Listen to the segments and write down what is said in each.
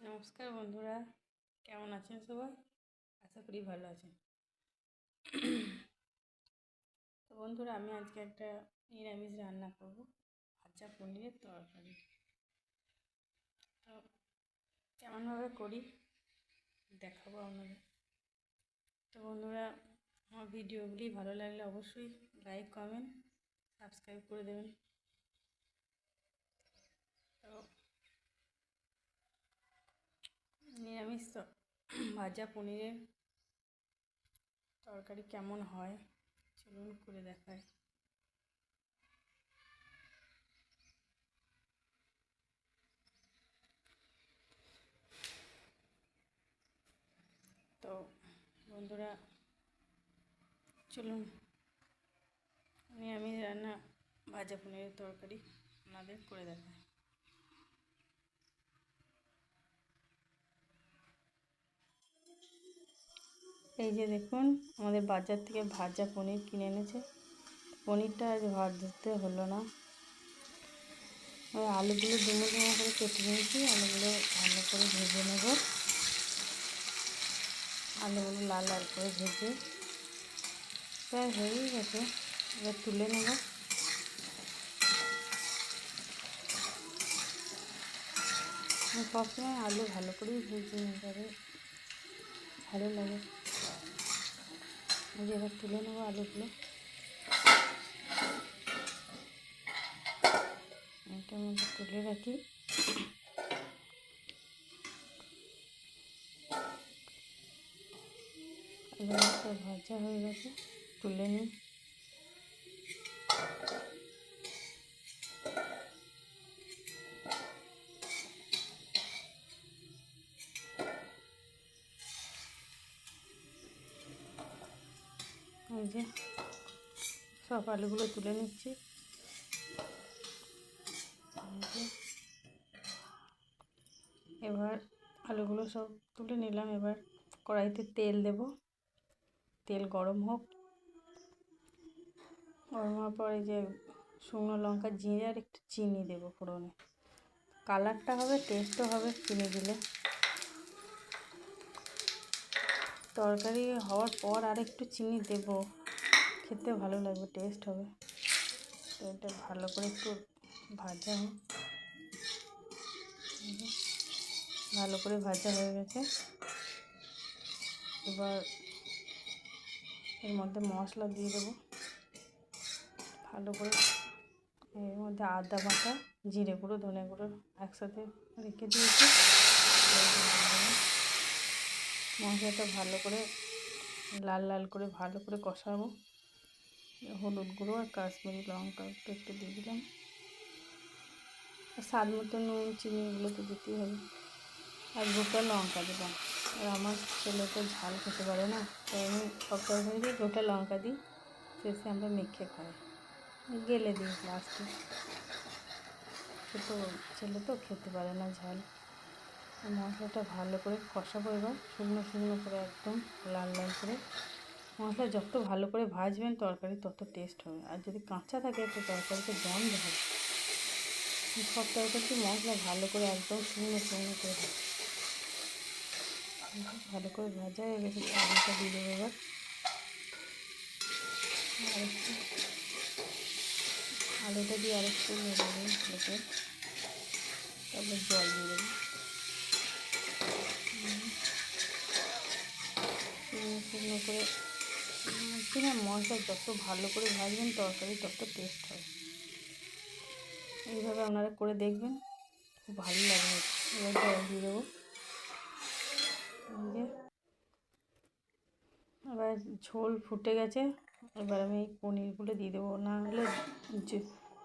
নমস্কার বন্ধুরা, কেমন আছেন সবাই? আশা করি ভালো আছেন। তো বন্ধুরা, আমি আজকে একটা নিরামিষ রান্না করব, ভাজা পনিরের তরকারি। তো কেমনভাবে করি, দেখাবো আপনাদের। তো বন্ধুরা, আমার ভিডিওগুলি ভালো লাগলে অবশ্যই লাইক কমেন্ট সাবস্ক্রাইব করে দেবেন। তো নিরামিষ ভাজা পনিরের তরকারি কেমন হয় চলুন করে দেখায় তো বন্ধুরা, চলুন। নিরামিষ রান্না, ভাজা পনিরের তরকারি আপনাদের করে দেখায় এই যে দেখুন, আমাদের বাজার থেকে ভাজা পনির কিনে এনেছে। পনিরটা আজ ভাজতে হলো না। ওই আলুগুলো ডুমো ডুমো করে কেটে নিয়েছি। আলুগুলো ভালো করে ভেজে নেব। আলুগুলো লাল লাল করে ভেজে প্রায় হয়েই গেছে। এবার তুলে নেব। সবসময় আলু ভালো করেই ভেজে নিই তবে ভালো লাগে। যে এবার তুলে নেব আলুগুলো এটার মধ্যে তুলে রাখি আলুগুলো ভাজা হয়ে গেছে তুলে নিই এই যে সব আলুগুলো তুলে নিচ্ছি। এবার আলুগুলো সব তুলে নিলাম। এবার কড়াইতে তেল দেব। তেল গরম হোক। গরম হওয়ার পরে যে শুকনো লঙ্কা জিরে আর একটু চিনি দেবো ফোড়নে। কালারটা হবে টেস্টও হবে চিনি দিলে। তরকারি হওয়ার পর আর একটু চিনি দেব। খেতে ভালো লাগবে টেস্ট হবে। তো এটা ভালো করে একটু ভাজা হোক। ভালো করে ভাজা হয়ে গেছে। এবার এর মধ্যে মশলা দিয়ে দেবো। ভালো করে এর মধ্যে আদা বাটা, জিরে গুঁড়ো, ধনে গুঁড়ো একসাথে রেখে দিয়েছি। মশলাটা ভালো করে, লাল লাল করে ভালো করে কষাবো। হলুদ গুঁড়ো আর কাশ্মীরি লঙ্কা একটু একটু দিয়ে দিলাম। স্বাদ মতো নুন, চিনি এগুলো তো দিতেই হবে। আর গোটা লঙ্কা দিলাম আর আমার ছেলে তো ঝাল খেতে পারে না, তাই আমি সব তরকারি গোটা লঙ্কা দিই, শেষে আমরা মেখে খাই। গেলে দিই লাস্টে ছোটো ছেলে তো খেতে পারে না ঝাল। মশলাটা ভালো করে কষাবো এবার শুকনো শুকনো করে একদম লাল লাল করে। মশলা যত ভালো করে ভাজবেন তরকারি তত টেস্ট হবে। আর যদি কাঁচা থাকে তো তরকারিতে গন্ধ হবে। সব তরকারিতে মশলা ভালো করে একদম শুকনো শুকনো করে। ভালো করে ভাজা হয়ে গেছে, আলুটা দিয়ে দেবো এবার। একটু আলুটা দিয়ে আরেকটু দেবো তারপর জল দিয়ে দেবো শুকনো করে না মশলা যত ভালো করে ভাজবেন তরকারি তত টেস্ট হবে। এইভাবে আপনারা করে দেখবেন, খুব ভালো লাগবে। এবার জল দিয়ে দেবো। এবার ঝোল ফুটে গেছে, এবার আমি এই পনিরগুলো দিয়ে দেবো। না হলে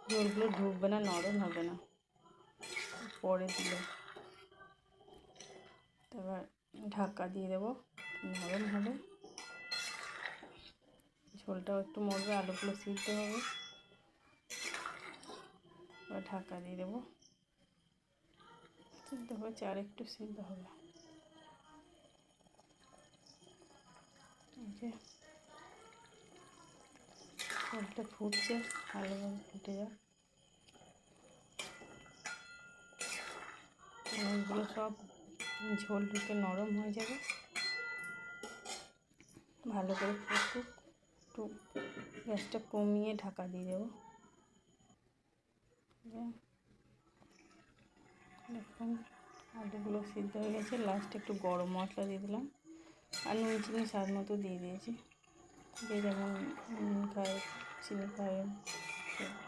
ঝোলগুলো ঢুকবে না, নরম হবে না। পরে দিলে এবার ঢাকা দিয়ে দেবো, নরম হবে। ঝোলটাও একটু মরবে, আলুগুলো সিদ্ধ হবে। ঢাকা দিয়ে দেবো। সিদ্ধ হয়েছে, আর একটু সিদ্ধ হবে। যে ঝোলটা ফুটছে ভালোভাবে ফুটে যাক। পনিরগুলো সব ঝোল ঢুকে নরম হয়ে যাবে। ভালো করে ফুটুক। একটু গ্যাসটা কমিয়ে ঢাকা দিয়ে দেবো। দেখুন, আলুগুলো সিদ্ধ হয়ে গেছে। লাস্টে একটু গরম মশলা দিয়ে দিলাম। আর নুন, চিনি, স্বাদ মতো দিয়ে দিয়েছি। যে যেমন নুন খায়, চিনি খায়,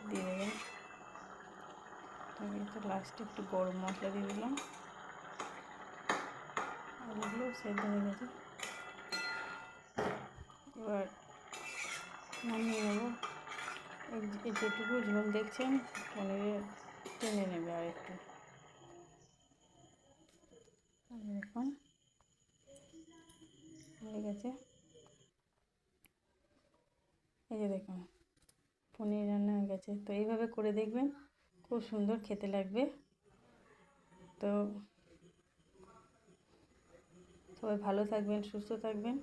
দিয়ে দেবেন তো লাস্টে একটু গরম মশলা দিয়ে দিলাম। আলুগুলো সেদ্ধ হয়ে গেছে এবার এই যেটুকু ঝোল দেখছেন পনিরে টেনে নেবে আর একটু এই দেখুন হয়ে গেছে। এই যে দেখুন, পনির রান্না হয়ে গেছে। তো এইভাবে করে দেখবেন, খুব সুন্দর খেতে লাগবে। তো সবাই ভালো থাকবেন, সুস্থ থাকবেন।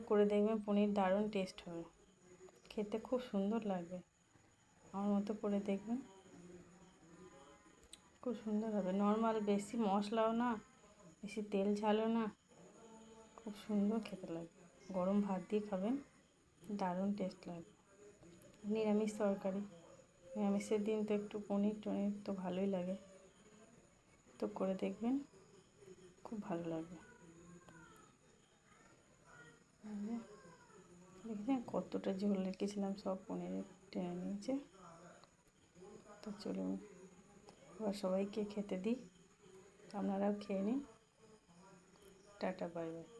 করে দেখবেন পনির দারুণ টেস্ট হবে। খেতে খুব সুন্দর লাগবে। আমার মতো করে দেখবেন খুব সুন্দর হবে। নর্মাল বেশি মশলাও না, বেশি তেল ঝালও না। খুব সুন্দর খেতে লাগবে। গরম ভাত দিয়ে খাবেন, দারুণ টেস্ট লাগবে। নিরামিষ তরকারি। নিরামিষের দিন তো একটু পনির টনির তো ভালোই লাগে। তো করে দেখবেন, খুব ভালো লাগবে। দেখছেন কতটা ঝোল রেখেছিলাম সব পনিরে টেনে নিয়েছে। তো চলুন, এবার সবাইকে খেতে দিই। আপনারাও খেয়ে নিন। Tata, bye bye.